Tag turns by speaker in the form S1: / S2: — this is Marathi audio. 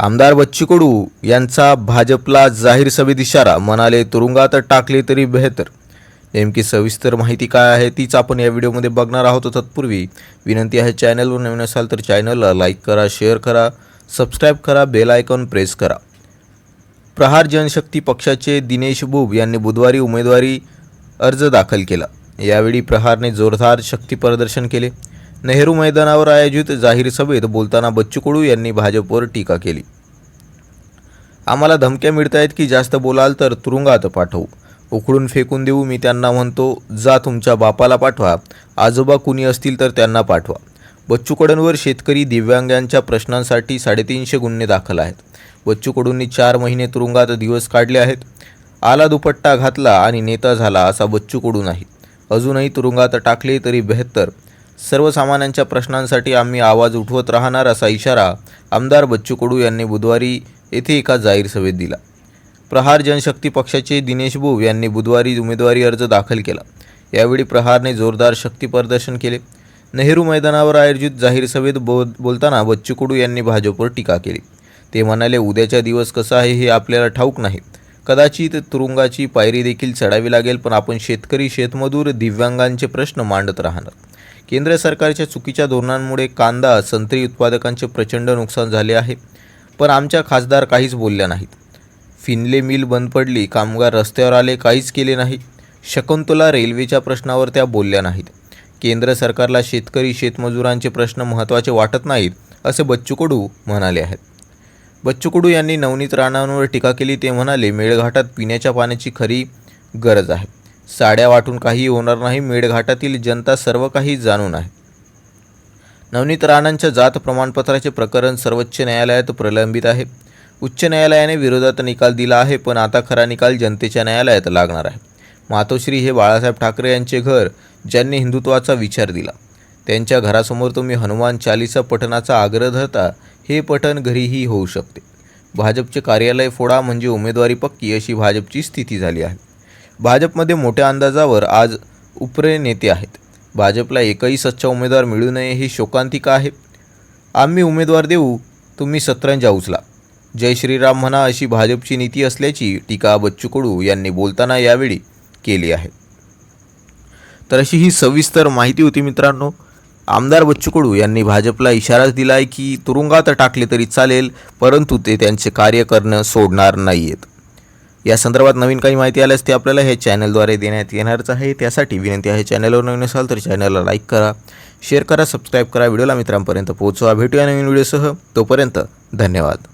S1: आमदार बच्चू कडू यांचा भाजपला जाहीर सभेत इशारा म्हणाले तुरुंगात टाकले तरी बेहतर. नेमकी सविस्तर माहिती काय आहे तीच आपण या व्हिडिओमध्ये बघणार आहोत. तत्पूर्वी विनंती आहे चॅनलवर नवीन असाल तर चॅनलला लाईक करा शेअर करा सबस्क्राईब करा बेल आयकॉन प्रेस करा. प्रहार जनशक्ती पक्षाचे दिनेश बुब यांनी बुधवारी उमेदवारी अर्ज दाखल केला. यावेळी प्रहारने जोरदार शक्ती प्रदर्शन केले. नेहरू मैदानावर आयोजित जाहीर सभेत बोलताना बच्चू कडू यांनी भाजपवर टीका केली. आम्हाला धमक्या मिळत आहेत की जास्त बोलाल तर तुरुंगात पाठवू. उखडून फेकून देऊ मी त्यांना म्हणतो जा तुमच्या बापाला पाठवा. आजोबा कुणी असतील तर त्यांना पाठवा. बच्चू कडूंवर शेतकरी दिव्यांगांच्या प्रश्नांसाठी साडेतीनशे गुन्हे दाखल आहेत. बच्चू कडूंनी चार महिने तुरुंगात दिवस काढले आहेत. आला दुपट्टा घातला आणि नेता झाला असा बच्चू कडू नाही अजूनही तुरुंगात टाकले तरी बेहत्तर. सर्वसामान्यांच्या प्रश्नांसाठी आम्ही आवाज उठवत राहणार असा इशारा आमदार बच्चू कडू यांनी बुधवारी येथे एका जाहीर सभेत दिला. प्रहार जनशक्ती पक्षाचे दिनेश बुब यांनी बुधवारी उमेदवारी अर्ज दाखल केला. यावेळी प्रहारने जोरदार शक्ती प्रदर्शन केले. नेहरू मैदानावर आयोजित जाहीर सभेत बोल बोलताना बच्चू कडू यांनी भाजपवर टीका केली. ते म्हणाले उद्याचा दिवस कसा आहे हे आपल्याला ठाऊक नाही. कदाचित तुरुंगाची पायरी देखील चढावी लागेल पण आपण शेतकरी शेतमजूर दिव्यांगांचे प्रश्न मांडत राहणार. केंद्र सरकारच्या चुकीच्या धोरणांमुळे कांदा संत्री उत्पादकांचे प्रचंड नुकसान झाले आहे. पण आमच्या खासदार काहीच बोलल्या नाहीत. फिनले मिल बंद पडली कामगार रस्त्यावर आले काहीच केले नाही. शकुंतला रेल्वेच्या प्रश्नावर त्या बोलल्या नाहीत. केंद्र सरकारला शेतकरी शेतमजुरांचे प्रश्न महत्त्वाचे वाटत नाहीत असे बच्चू कडू म्हणाले आहेत. बच्चू कडू यांनी नवनीत राणांवर टीका केली ते म्हणाले मेळघाटात पिण्याच्या पाण्याची खरी गरज आहे. साड्या वाटून काही होणार नाही मेळघाटातील जनता सर्व काही जाणून आहे. नवनीत राणांच्या जात प्रमाणपत्राचे प्रकरण सर्वोच्च न्यायालयात प्रलंबित आहे. उच्च न्यायालयाने विरोधात निकाल दिला आहे पण आता खरा निकाल जनतेच्या न्यायालयात लागणार आहे. मातोश्री हे बाळासाहेब ठाकरे यांचे घर ज्यांनी हिंदुत्वाचा विचार दिला. त्यांच्या घरासमोर तुम्ही हनुमान चालिसा पठणाचा आग्रह धरता हे पठण घरीही होऊ शकते. भाजपचे कार्यालय फोडा म्हणजे उमेदवारी पक्की अशी भाजपची स्थिती झाली आहे. भाजपमध्ये मोठ्या अंदाजावर आज उपरे नेते आहेत. भाजपला एकही सच्चा उमेदवार मिळू नये ही शोकांतिका आहे. आम्ही उमेदवार देऊ तुम्ही सतरंजा उचला. जय श्रीराम म्हणा अशी भाजपची नीती असल्याची टीका बच्चू कडू यांनी बोलताना यावेळी केली आहे. तर अशी ही सविस्तर माहिती होती मित्रांनो. आमदार बच्चू कडू यांनी भाजपला इशाराच दिला आहे की तुरुंगात टाकले तरी चालेल परंतु ते त्यांचे कार्य करणं सोडणार नाही आहेत या संदर्भात नवीन काही माहिती आल्यास ते आपल्याला हे चॅनलद्वारे देण्यात येणारच आहे. त्यासाठी विनंती आहे चॅनलवर नवीन असाल तर चॅनलला लाईक करा शेअर करा सबस्क्राईब करा. व्हिडिओला मित्रांपर्यंत पोहोचवा. भेटूया नवीन व्हिडिओसह. तोपर्यंत धन्यवाद.